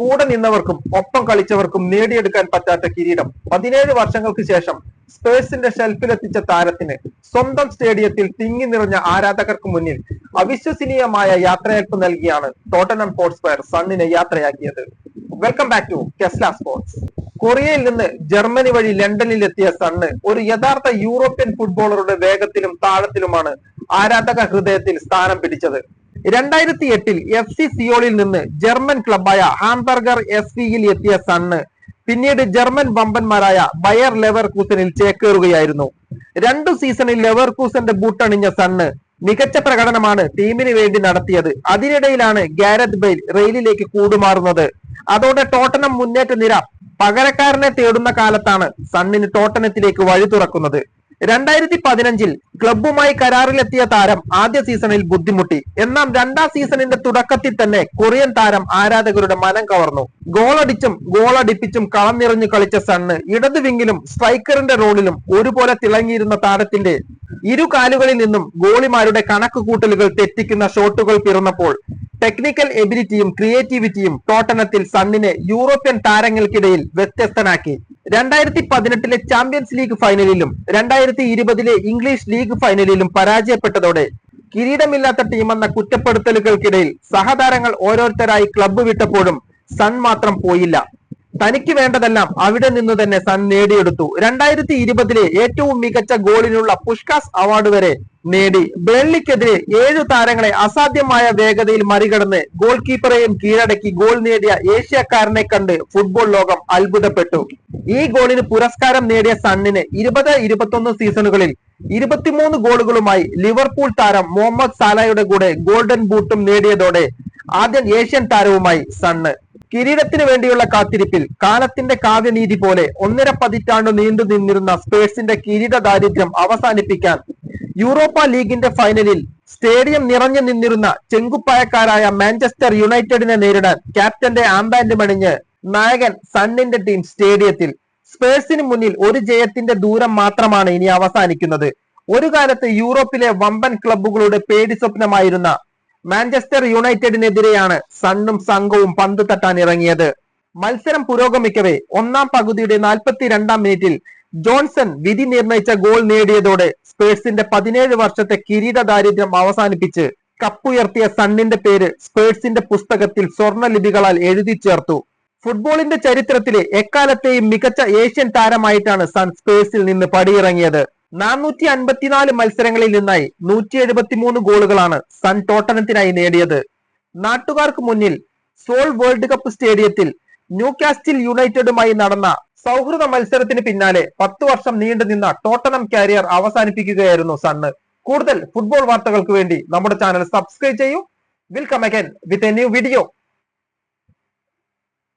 കൂടെ നിന്നവർക്കും ഒപ്പം കളിച്ചവർക്കും നേടിയെടുക്കാൻ പറ്റാത്ത കിരീടം. പതിനേഴ് വർഷങ്ങൾക്ക് ശേഷം സ്പേഴ്സിന്റെ ഷെൽഫിലെത്തിച്ച താരത്തിന് സ്വന്തം സ്റ്റേഡിയത്തിൽ തിങ്ങി നിറഞ്ഞ ആരാധകർക്ക് മുന്നിൽ അവിശ്വസനീയമായ യാത്രയയപ്പ് നൽകിയാണ് ടോട്ടനം ഫയർ സണ്ണിനെ യാത്രയാക്കിയത്. വെൽക്കം ബാക്ക് ടു കെസ്ല സ്പോർട്സ് കൊറിയയിൽ നിന്ന് ജർമ്മനി വഴി ലണ്ടനിൽ എത്തിയ സണ്ണ് ഒരു യഥാർത്ഥ യൂറോപ്യൻ ഫുട്ബോളറുടെ വേഗത്തിലും താളത്തിലുമാണ് ആരാധക ഹൃദയത്തിൽ സ്ഥാനം പിടിച്ചത്. രണ്ടായിരത്തി എട്ടിൽ എഫ് സി സിയോളിൽ നിന്ന് ജർമ്മൻ ക്ലബായ ഹാംബർഗർ എസ് വിയിൽ എത്തിയ സണ്ണ്. പിന്നീട് ജർമ്മൻ വമ്പന്മാരായ ബയർ ലെവർ കൂസനിൽ ചേക്കേറുകയായിരുന്നു. രണ്ടു സീസണിൽ ലെവർ കൂസന്റെ ബൂട്ടണിഞ്ഞ സണ്ണ് മികച്ച പ്രകടനമാണ് ടീമിന് വേണ്ടി നടത്തിയത്. അതിനിടയിലാണ് ഗാരത് ബെയിൽ റെയിലിലേക്ക് കൂടുമാറുന്നത്. അതോടെ ടോട്ടനം മുന്നേറ്റ നിര പകരക്കാരനെ തേടുന്ന കാലത്താണ് സണ്ണിന് ടോട്ടനത്തിലേക്ക് വഴി തുറക്കുന്നത്. രണ്ടായിരത്തി പതിനഞ്ചിൽ ക്ലബുമായി കരാറിലെത്തിയ താരം ആദ്യ സീസണിൽ ബുദ്ധിമുട്ടി. എന്നാൽ രണ്ടാം സീസണിന്റെ തുടക്കത്തിൽ തന്നെ കൊറിയൻ താരം ആരാധകരുടെ മനം കവർന്നു. ഗോളടിച്ചും ഗോളടിപ്പിച്ചും കളം നിറഞ്ഞു കളിച്ച സണ്ണ് ഇടത് വിങ്ങിലും സ്ട്രൈക്കറിന്റെ റോളിലും ഒരുപോലെ തിളങ്ങിയിരുന്ന താരത്തിന്റെ ഇരു കാലുകളിൽ നിന്നും ഗോളിമാരുടെ കണക്ക് കൂട്ടലുകൾ തെറ്റിക്കുന്ന ഷോട്ടുകൾ പിറന്നപ്പോൾ ടെക്നിക്കൽ എബിലിറ്റിയും ക്രിയേറ്റിവിറ്റിയും ടോട്ടനത്തിൽ സണ്ണിനെ യൂറോപ്യൻ താരങ്ങൾക്കിടയിൽ വ്യത്യസ്തനാക്കി. രണ്ടായിരത്തി പതിനെട്ടിലെ ചാമ്പ്യൻസ് ലീഗ് ഫൈനലിലും രണ്ടായിരത്തി ഇരുപതിലെ ഇംഗ്ലീഷ് ലീഗ് ഫൈനലിലും പരാജയപ്പെട്ടതോടെ കിരീടമില്ലാത്ത ടീമെന്ന കുറ്റപ്പെടുത്തലുകൾക്കിടയിൽ സഹതാരങ്ങൾ ഓരോരുത്തരായി ക്ലബ്ബ് വിട്ടപ്പോഴും സൺ മാത്രം പോയില്ല. തനിക്ക് വേണ്ടതെല്ലാം അവിടെ നിന്ന് തന്നെ സൺ നേടിയെടുത്തു. രണ്ടായിരത്തി ഇരുപതിലെ ഏറ്റവും മികച്ച ഗോളിനുള്ള പുഷ്കാസ് അവാർഡ് വരെ നേടി. ബേൺലിക്കെതിരെ ഏഴു താരങ്ങളെ അസാധ്യമായ വേഗതയിൽ മറികടന്ന് ഗോൾ കീപ്പറെയും കീഴടക്കി ഗോൾ നേടിയ ഏഷ്യക്കാരനെ കണ്ട് ഫുട്ബോൾ ലോകം അത്ഭുതപ്പെട്ടു. ഈ ഗോളിന് പുരസ്കാരം നേടിയ സണ്ണിന് ഇരുപത് ഇരുപത്തൊന്ന് സീസണുകളിൽ ഇരുപത്തിമൂന്ന് ഗോളുകളുമായി ലിവർപൂൾ താരം മുഹമ്മദ് സാലയുടെ കൂടെ ഗോൾഡൻ ബൂട്ടും നേടിയതോടെ ആദ്യം ഏഷ്യൻ താരവുമായി സണ്ണ്. കിരീടത്തിന് വേണ്ടിയുള്ള കാത്തിരിപ്പിൽ കാലത്തിന്റെ കാവ്യനീതി പോലെ ഒന്നര പതിറ്റാണ്ട് നീണ്ടു നിന്നിരുന്ന സ്പേഴ്സിന്റെ കിരീട ദാരിദ്ര്യം അവസാനിപ്പിക്കാൻ യൂറോപ്പ ലീഗിന്റെ ഫൈനലിൽ സ്റ്റേഡിയം നിറഞ്ഞു നിന്നിരുന്ന ചെങ്കുപ്പായക്കാരായ മാഞ്ചസ്റ്റർ യുണൈറ്റഡിനെ നേരിടാൻ ക്യാപ്റ്റന്റെ ആംബാൻഡ് മണിഞ്ഞ് നായകൻ സണ്ണിന്റെ ടീം സ്റ്റേഡിയത്തിൽ. സ്പേഴ്സിന് മുന്നിൽ ഒരു ജയത്തിന്റെ ദൂരം മാത്രമാണ് ഇനി അവസാനിക്കുന്നത്. ഒരു കാലത്ത് യൂറോപ്പിലെ വമ്പൻ ക്ലബ്ബുകളുടെ പേടി സ്വപ്നമായിരുന്ന മാഞ്ചസ്റ്റർ യുണൈറ്റഡിനെതിരെയാണ് സണ്ണും സംഘവും പന്ത് തട്ടാൻ ഇറങ്ങിയത്. മത്സരം പുരോഗമിക്കവേ ഒന്നാം പകുതിയുടെ നാൽപ്പത്തിരണ്ടാം മിനിറ്റിൽ ജോൺസൺ വിധി നിർണയിച്ച ഗോൾ നേടിയതോടെ സ്പേഴ്സിന്റെ പതിനേഴ് വർഷത്തെ കിരീട ദാരിദ്ര്യം അവസാനിപ്പിച്ച് കപ്പുയർത്തിയ സണ്ണിന്റെ പേര് സ്പേഴ്സിന്റെ പുസ്തകത്തിൽ സ്വർണലിപികളാൽ എഴുതി ചേർത്തു. ഫുട്ബോളിന്റെ ചരിത്രത്തിലെ എക്കാലത്തെയും മികച്ച ഏഷ്യൻ താരമായിട്ടാണ് സൺ സ്പേഴ്സിൽ നിന്ന് പടിയിറങ്ങിയത്. നാനൂറ്റി അൻപത്തിനാല് മത്സരങ്ങളിൽ നിന്നായി നൂറ്റി എഴുപത്തി മൂന്ന് ഗോളുകളാണ് സൺ ടോട്ടനത്തിനായി നേടിയത്. നാട്ടുകാർക്ക് മുന്നിൽ സോൾ വേൾഡ് കപ്പ് സ്റ്റേഡിയത്തിൽ ന്യൂ കാസ്റ്റിൽ യുണൈറ്റഡുമായി നടന്ന സൗഹൃദ മത്സരത്തിന് പിന്നാലെ പത്തു വർഷം നീണ്ടുനിന്ന ടോട്ടനം കാരിയർ അവസാനിപ്പിക്കുകയായിരുന്നു സണ്ണ്. കൂടുതൽ ഫുട്ബോൾ വാർത്തകൾക്ക് വേണ്ടി നമ്മുടെ ചാനൽ സബ്സ്ക്രൈബ് ചെയ്യൂ. Welcome again with a new video